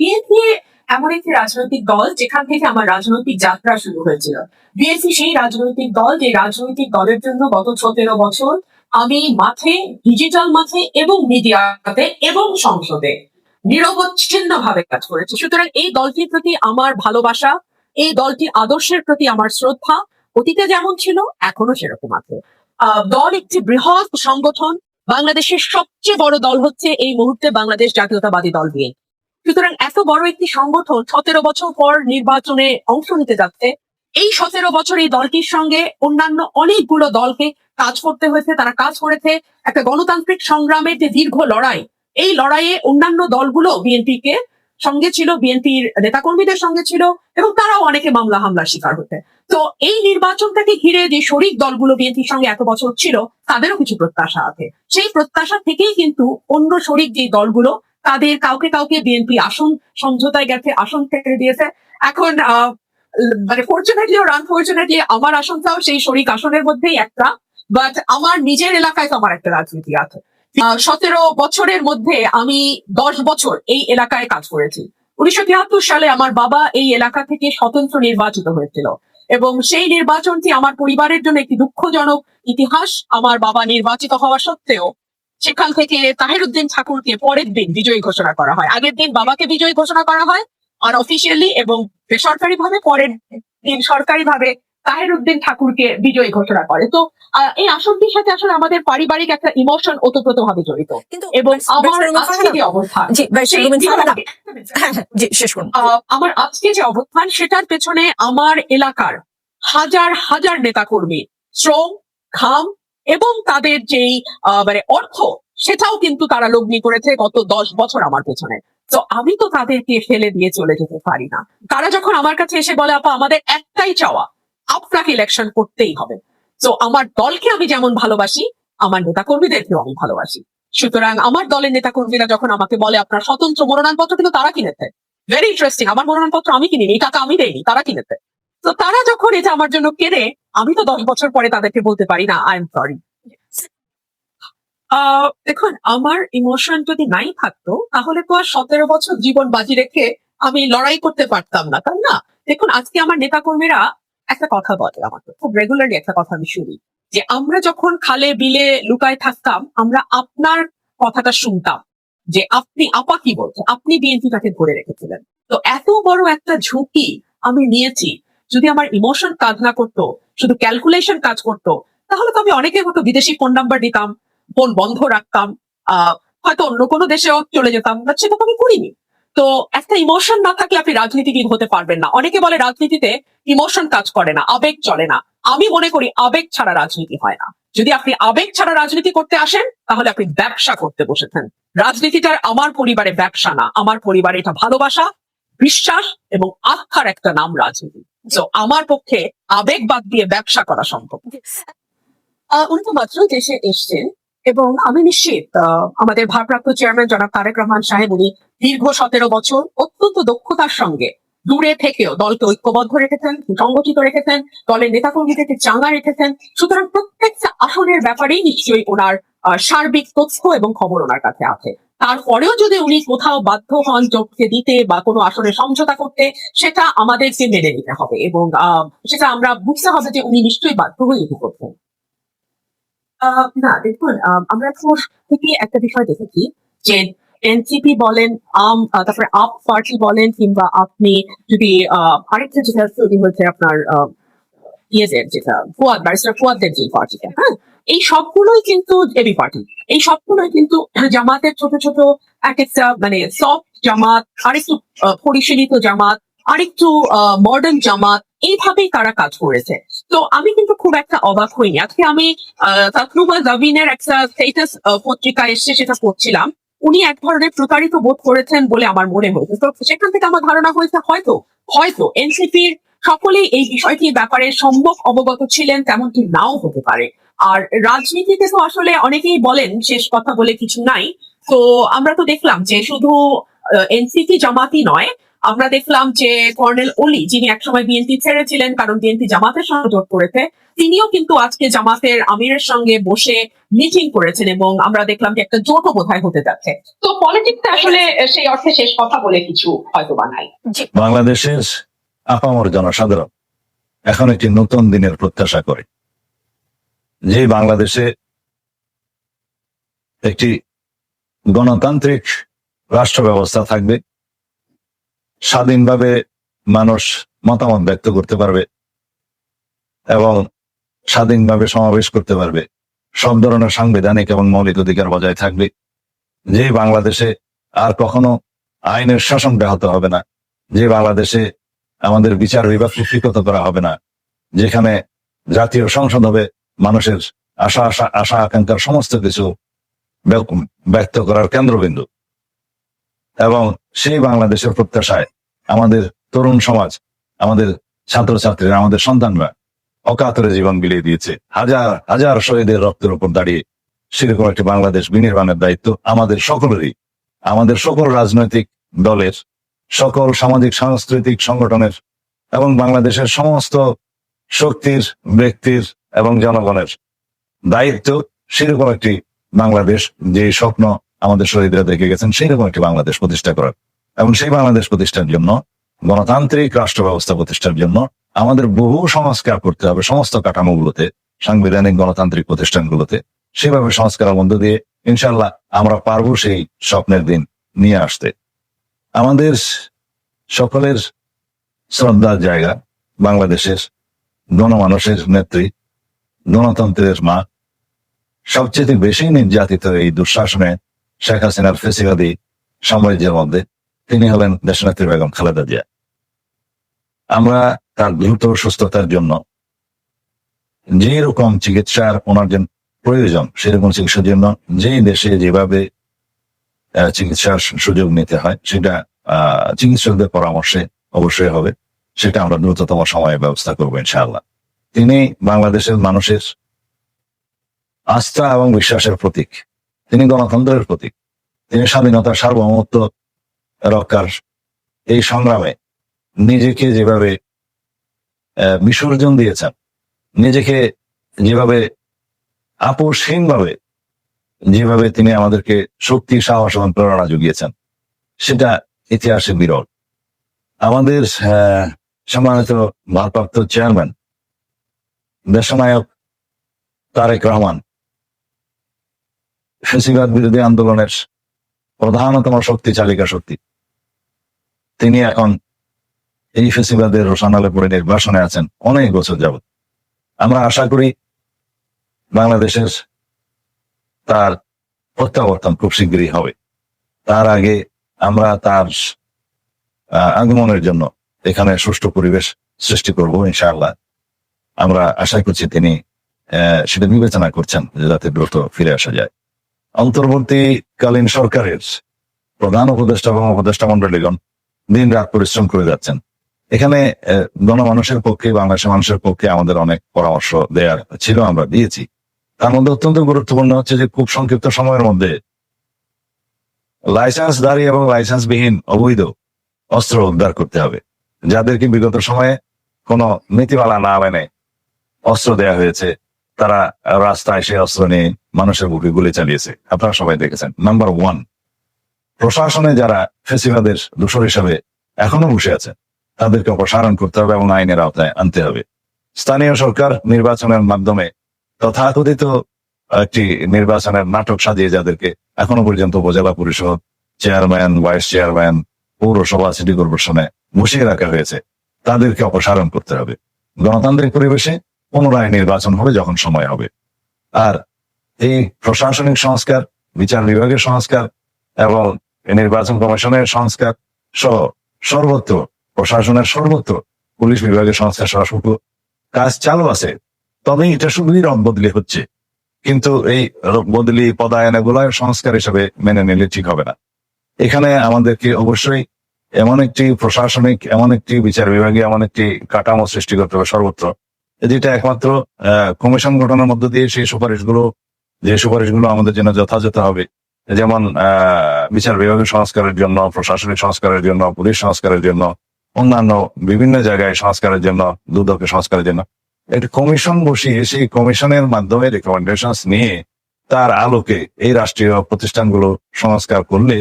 BNP এমন একটি রাজনৈতিক দল যেখান থেকে আমার রাজনৈতিক যাত্রা শুরু হয়েছিল। বিএনপি সেই রাজনৈতিক দল যে রাজনৈতিক দলের জন্য গত সতেরো বছর আমি মাঠে, ডিজিটাল মাঠে এবং মিডিয়াতে এবং সংসদে নিরবচ্ছিন্ন ভাবে কাজ করেছি। সুতরাং এই দলটির প্রতি আমার ভালোবাসা, এই দলটির আদর্শের প্রতি আমার শ্রদ্ধা অতীতে যেমন ছিল, এখনও সেরকম আছে। দল একটি বৃহৎ সংগঠন। বাংলাদেশের সবচেয়ে বড় দল হচ্ছে এই মুহূর্তে বাংলাদেশ জাতীয়তাবাদী দল বিএনপি। সুতরাং এত বড় একটি সংগঠন সতেরো বছর পর নির্বাচনে অংশ নিতে যাচ্ছে। এই সতেরো বছর এই দলটির সঙ্গে অন্যান্য অনেকগুলো দলকে কাজ করতে হয়েছে, তারা কাজ করেছে। একটা গণতান্ত্রিক সংগ্রামের যে দীর্ঘ লড়াই, এই লড়াইয়ে অন্যান্য দলগুলো বিএনপি কে সঙ্গে ছিল, বিএনপির নেতাকর্মীদের সঙ্গে ছিল এবং তারাও অনেকে মামলা হামলার শিকার হতে তো এই নির্বাচনটাকে ঘিরে যে শরিক দলগুলো বিএনপির সঙ্গে এত বছর ছিল, তাদেরও কিছু প্রত্যাশা আছে। সেই প্রত্যাশা থেকেই কিন্তু অন্য শরিক যে দলগুলো তাদের কাউকে কাউকে বিএনপি আসন সমঝোতায় গেছে, আসন থেকে দিয়েছে। এখন মানে ফর্চুনেটলি ওর আনফর্চুনেটলি আমার আসনটাও সেই শরিক আসনের মধ্যেই একটা বাট আমার নিজের এলাকায় তো আমার একটা রাজনীতি আছে। সতেরো বছরের মধ্যে আমি দশ বছর এই এলাকায় কাজ করেছি। উনিশশো তিয়াত্তর সালে আমার বাবা এই এলাকা থেকে স্বতন্ত্র নির্বাচিত হয়েছিল এবং সেই নির্বাচনটি আমার পরিবারের জন্য একটি দুঃখজনক ইতিহাস। আমার বাবা নির্বাচিত হওয়া সত্ত্বেও সেখান থেকে তাহিরুদ্দিন ঠাকুরকে পরের দিন বিজয়ী ঘোষণা করা হয়। আগের দিন বাবাকে বিজয়ী ঘোষণা করা হয় আর অফিসিয়ালি এবং বেসরকারি ভাবে পরের দিন সরকারি ভাবে তাহিরুদ্দিন ঠাকুরকে বিজয়ী ঘোষণা করে। তো এই আসনটির সাথে আসলে আমাদের পারিবারিক একটা ইমোশন ওতপ্রোত ভাবে জড়িত। কিন্তু এবং আমার আজকে যে অবস্থান হ্যাঁ হ্যাঁ আমার আজকে যে অবস্থান সেটার পেছনে আমার এলাকার হাজার হাজার নেতাকর্মী শ্রম ঘাম এবং তাদের যেই মানে অর্থ, সেটাও কিন্তু তারা লগ্নি করেছে গত দশ বছর আমার পেছনে। তো আমি তো তাদেরকে ফেলে দিয়ে চলে যেতে পারি না। তারা যখন আমার কাছে এসে বলে, আপা, আমাদের একটাই চাওয়া, আপনাকে ইলেকশন করতেই হবে। তো আমার দলকে আমি যেমন ভালোবাসি, আমার নেতাকর্মীদেরকেও আমি ভালোবাসি। সুতরাং আমার দলের নেতাকর্মীরা যখন আমাকে বলে, আপনার স্বতন্ত্র মনোনয়নপত্র কিন্তু তারা কিনেছে। ভেরি ইন্টারেস্টিং আমার মনোনয়নপত্র আমি কিনিনি টাকা আমি দেইনি, তারা কিনেছে। তো তারা যখন এটা আমার জন্য কেনে, আমি তো দশ বছর পরে তাদেরকে বলতে পারি না আই এম সরি দেখুন, আমার ইমোশন যদি নাই থাকতো, তাহলে তো আর সতেরো বছর জীবন বাজি রেখে আমি লড়াই করতে পারতাম না, তাই না? দেখুন, আজকে আমার নেতাকর্মীরা একটা কথা বলে আমাকে খুব রেগুলারলি একটা কথা আমি শুনি, যে আমরা যখন খালে বিলে লুকায় থাকতাম, আমরা আপনার কথাটা শুনতাম, যে আপনি আপা কি বলছেন? আপনি বিএনপি তাকে ধরে রেখেছিলেন। তো এত বড় একটা ঝুঁকি আমি নিয়েছি যদি আমার ইমোশন কাজ না করতো, শুধু ক্যালকুলেশন কাজ করতো, তাহলে তো আমি অনেকে মতো বিদেশি ফোন নাম্বার দিতাম ফোন বন্ধ রাখতাম হয়তো অন্য কোনো দেশেও চলে যেতাম বাট সেটা তো আমি করিনি। তো একটা ইমোশন না থাকলে আপনি রাজনীতিবিদ হতে পারবেন না। অনেকে বলে রাজনীতিতে ইমোশন কাজ করে না, আবেগ চলে না। আমি মনে করি আবেগ ছাড়া রাজনীতি হয় না। যদি আপনি আবেগ ছাড়া রাজনীতি করতে আসেন, তাহলে আপনি ব্যবসা করতে বসেছেন রাজনীতিটা আমার পরিবারে ব্যবসা না, আমার পরিবারে এটা ভালোবাসা, বিশ্বাস এবং আস্থার একটা নাম রাজনীতি। তো আমার পক্ষে আবেগ বাদ দিয়ে ব্যবসা করা সম্ভব। উনি তো মাত্র দেশে এসছেন এবং আমি নিশ্চিত আমাদের ভারপ্রাপ্ত চেয়ারম্যান জনাব তারেক রহমান সাহেব উনি দীর্ঘ সতেরো বছর অত্যন্ত দক্ষতার সঙ্গে দূরে থেকেও দলকে ঐক্যবদ্ধ রেখেছেন, সংগঠিত রেখেছেন, দলের নেতাকর্মীদেরকে চাঙ্গা রেখেছেন। সুতরাং প্রত্যেকটা আসনের ব্যাপারেই নিশ্চয়ই ওনার সার্বিক তথ্য এবং খবর ওনার কাছে আছে। তারপরেও যদি উনি কোথাও বাধ্য হন যোগকে দিতে বা কোনো আসনে সমঝোতা করতে সেটা আমাদেরকে মেনে নিতে হবে এবং সেটা আমরা বুঝতে হবে যে উনি নিশ্চয়ই বাধ্য হয়ে এটি করছেন আহ, না দেখুন আমরা থেকে একটা বিষয় দেখেছি যে এনসিপি বলেন আম তারপরে আপ পার্টি বলেন কিংবা আপনি যদি আরেকটা যেটা তৈরি হয়েছে আপনার ইয়েদের যেটা ফুয়াদ ব্যারিস্টার ফুয়াদের যে পার্টিটা হ্যাঁ? এই সবগুলোই কিন্তু এবি পার্টি এই সবগুলোই কিন্তু জামাতের ছোট ছোট এক একটা মানে সফট জামাত, আরেকটু পরিশীলিত জামাত, আরেকটু মডার্ন জামাত, এইভাবেই তারা কাজ করেছে। তো আমি কিন্তু খুব একটা অবাক হইনি। আজকে আমি তাসনুমা জাবিনের একটা স্টেটাস পত্রিকা এসছে সেটা পড়ছিলাম। উনি এক ধরনের প্রতারিত বোধ করেছেন বলে আমার মনে হয়েছে। তো সেখান থেকে আমার ধারণা হয়েছে হয়তো হয়তো এনসিপির সকলেই এই বিষয়টির ব্যাপারে সম্ভব অবগত ছিলেন, তেমনটি নাও হতে পারে। আর রাজনীতিতে তো আসলে অনেকেই বলেন শেষ কথা বলে কিছু নাই। তো আমরা তো দেখলাম যে শুধু এনসিপি জামাতি নয় আমরা দেখলাম যে কর্নেল অলি যিনি একসময় বিএনপি ছেড়েছিলেন কারণ বিএনপি জামাতের সঙ্গে জোট করেছে তিনিও কিন্তু আজকে জামাতের আমিরের সঙ্গে বসে মিটিং করেছেন এবং আমরা দেখলাম যে একটা জোটও বোধহয় হতে যাচ্ছে। তো পলিটিক্সটা আসলে সেই অর্থে শেষ কথা বলে কিছু হয়তো বা নাই বাংলাদেশের আপামর জনসাধারণ এখন একটি নতুন দিনের প্রত্যাশা করে। যে বাংলাদেশে একটি গণতান্ত্রিক রাষ্ট্র ব্যবস্থা থাকবে, স্বাধীনভাবে মানুষ মতামত ব্যক্ত করতে পারবে এবং স্বাধীনভাবে সমাবেশ করতে পারবে। সব ধরনের সাংবিধানিক এবং মৌলিক অধিকার বজায় থাকবে। যে বাংলাদেশে আর কখনো আইনের শাসন ব্যাহত হবে না, যে বাংলাদেশে আমাদের বিচার বিভাগ করা হবে না, যেখানে জাতীয় সংসদ হবে মানুষের আশা আশা আশা, আকাঙ্ক্ষার সমস্ত কিছু ব্যক্ত করার কেন্দ্রবিন্দু। এবং সেই বাংলাদেশের প্রত্যাশায় আমাদের তরুণ সমাজ, আমাদের ছাত্রছাত্রীরা, আমাদের সন্তানরা অকাতরে জীবন বিলিয়ে দিয়েছে। হাজার হাজার শহীদের রক্তের উপর দাঁড়িয়ে সেরকম একটি বাংলাদেশ বিনির্মাণের দায়িত্ব আমাদের সকলেরই। আমাদের সকল রাজনৈতিক দলের, সকল সামাজিক, সাংস্কৃতিক সংগঠনের এবং বাংলাদেশের সমস্ত শক্তির, ব্যক্তির এবং জনগণের দায়িত্ব, সেরকম একটি বাংলাদেশ যে স্বপ্ন আমাদের শহীদরা দেখে গেছেন, সেরকম একটি বাংলাদেশ প্রতিষ্ঠা করার। এবং সেই বাংলাদেশ প্রতিষ্ঠার জন্য, গণতান্ত্রিক রাষ্ট্র ব্যবস্থা প্রতিষ্ঠার জন্য আমাদের বহু সংস্কার করতে হবে, সমস্ত কাঠামোগুলোতে, সাংবিধানিক গণতান্ত্রিক প্রতিষ্ঠানগুলোতে। সেভাবে সংস্কারের মধ্য দিয়ে ইনশাল্লাহ আমরা পারব সেই স্বপ্নের দিন নিয়ে আসতে। আমাদের সকলের শ্রদ্ধার জায়গা বাংলাদেশের গণমানুষের নেত্রী গণতন্ত্রের মা। সবচেয়ে বেশি নির্যাতিত এই দুঃশাসনে শেখ হাসিনার ফেসিবাদী সাম্রাজ্যের মধ্যে তিনি হলেন দেশনেত্রী বেগম খালেদা জিয়া। আমরা তার দ্রুত সুস্থতার জন্য যে রকম চিকিৎসার ওনার জন্য প্রয়োজন, সেরকম চিকিৎসার জন্য যেই দেশে যেভাবে চিকিৎসার সুযোগ নিতে হয়, সেটা চিকিৎসকদের পরামর্শে অবশ্যই হবে। সেটা আমরা দ্রুততম সময়ে ব্যবস্থা করব, ইনশাআল্লাহ। তিনি বাংলাদেশের মানুষের আস্থা এবং বিশ্বাসের প্রতীক। তিনি গণতন্ত্রের প্রতীক। তিনি স্বাধীনতা সার্বভৌমত্ব রক্ষার এই সংগ্রামে নিজেকে যেভাবে বিসর্জন দিয়েছেন, নিজেকে যেভাবে আপোষহীনভাবে, যেভাবে তিনি আমাদেরকে শক্তি, সাহস এবং প্রেরণা জুগিয়েছেন, সেটা ইতিহাসে বিরল। আমাদের সম্মানিত ভারপ্রাপ্ত চেয়ারম্যান দেশনায়ক তারেক রহমান। ফেসিবাদ বিরোধী আন্দোলনের প্রধানতম শক্তি, চালিকা শক্তি। তিনি এখন এই ফেসিবাদের রোশানালে পড়ে নির্বাসনে আছেন অনেক বছর যাবত আমরা আশা করি বাংলাদেশের তার প্রত্যাবর্তন খুব শীঘ্রই হবে। তার আগে আমরা তার আগমনের জন্য এখানে সুষ্ঠু পরিবেশ সৃষ্টি করব ইনশাআল্লাহ। আমরা আশা করছি তিনি সেটা বিবেচনা করছেন যাতে দ্রুত ফিরে আসা যায়। অন্তর্বর্তীকালীন সরকারের প্রধান উপদেষ্টা এবং উপদেষ্টা মন্ডলীগণ দিন রাত পরিশ্রম করে যাচ্ছেন। এখানে গণমানুষের পক্ষে, বাংলাদেশের মানুষের পক্ষে আমাদের অনেক পরামর্শ দেওয়ার ছিল, আমরা দিয়েছি। তার মধ্যে অত্যন্ত গুরুত্বপূর্ণ হচ্ছে যে খুব সংক্ষিপ্ত সময়ের মধ্যে লাইসেন্স লাইসেন্সধারী এবং লাইসেন্সবিহীন অবৈধ অস্ত্র উদ্ধার করতে হবে, যাদেরকে বিগত সময়ে কোনো নীতিমালা না মেনে অস্ত্র দেয়া হয়েছে। তারা রাস্তায় সে অস্ত্র নিয়ে মানুষের বুকে গুলি চালিয়েছে। আপনারা সবাই দেখেছেন। নাম্বার ওয়ান প্রশাসনে যারা ফেসিবাদের দোষর হিসাবে এখনও বসে আছে তাদেরকে অপসারণ করতে হবে এবং আইনের আওতায় আনতে হবে। স্থানীয় সরকার নির্বাচনের মাধ্যমে তথাকথিত একটি নির্বাচনের নাটক সাজিয়ে যাদেরকে এখনও পর্যন্ত উপজেলা পরিষদ, চেয়ারম্যান, ভাইস চেয়ারম্যান, পৌরসভা, সিটি কর্পোরেশনে বসিয়ে রাখা হয়েছে। তাদেরকে অপসারণ করতে হবে। গণতান্ত্রিক পরিবেশে পুনরায় নির্বাচন হবে যখন সময় হবে। আর এই প্রশাসনিক সংস্কার, বিচার বিভাগের সংস্কার এবং নির্বাচন কমিশনের সংস্কার সহ সর্বত্র, প্রশাসনের সর্বত্র পুলিশ বিভাগের সংস্কার সহ কাজ চালু আছে। তবে এটা শুধুই রং বদলি হচ্ছে। কিন্তু এই বদলি, পদায়ন এগুলো সংস্কার হিসেবে মেনে নিলে ঠিক হবে না। এখানে আমাদেরকে অবশ্যই এমন একটি প্রশাসনিক, এমন একটি বিচার বিভাগে এমন একটি কাঠামো সৃষ্টি করতে হবে সর্বত্র। যেটা একমাত্র কমিশন গঠনের মধ্য দিয়ে সেই সুপারিশগুলো, যে সুপারিশগুলো আমাদের জন্য যথাযথ হবে। যেমন বিচার বিভাগের সংস্কারের জন্য, প্রশাসনিক সংস্কারের জন্য, পুলিশ সংস্কারের জন্য, অন্যান্য বিভিন্ন জায়গায় সংস্কারের জন্য, দুদকের সংস্কারের জন্য। একটি কমিশন বসিয়ে সেই কমিশনের মাধ্যমে রেকমেন্ডেশন নিয়ে তার আলোকে এই রাষ্ট্রীয় প্রতিষ্ঠানগুলো সংস্কার করলে,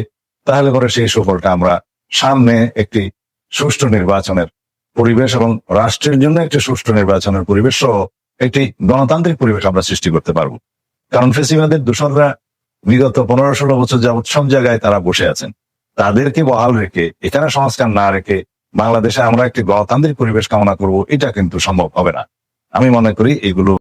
তাহলে করে সেই সুফলটা আমরা সামনে একটি সুষ্ঠু নির্বাচনের পরিবেশ এবং রাষ্ট্রের জন্য একটি সুষ্ঠু নির্বাচনের পরিবেশ সহ একটি গণতান্ত্রিক পরিবেশ আমরা সৃষ্টি করতে পারব। কারণ ফেসিবাদের দূষণরা বিগত পনেরো ষোলো বছর যাবৎ সব জায়গায় তারা বসে আছেন। তাদেরকে বহাল রেখে, এখানে সংস্কার না রেখে বাংলাদেশে আমরা একটি গণতান্ত্রিক পরিবেশ কামনা করব, এটা কিন্তু সম্ভব হবে না। আমি মনে করি এগুলো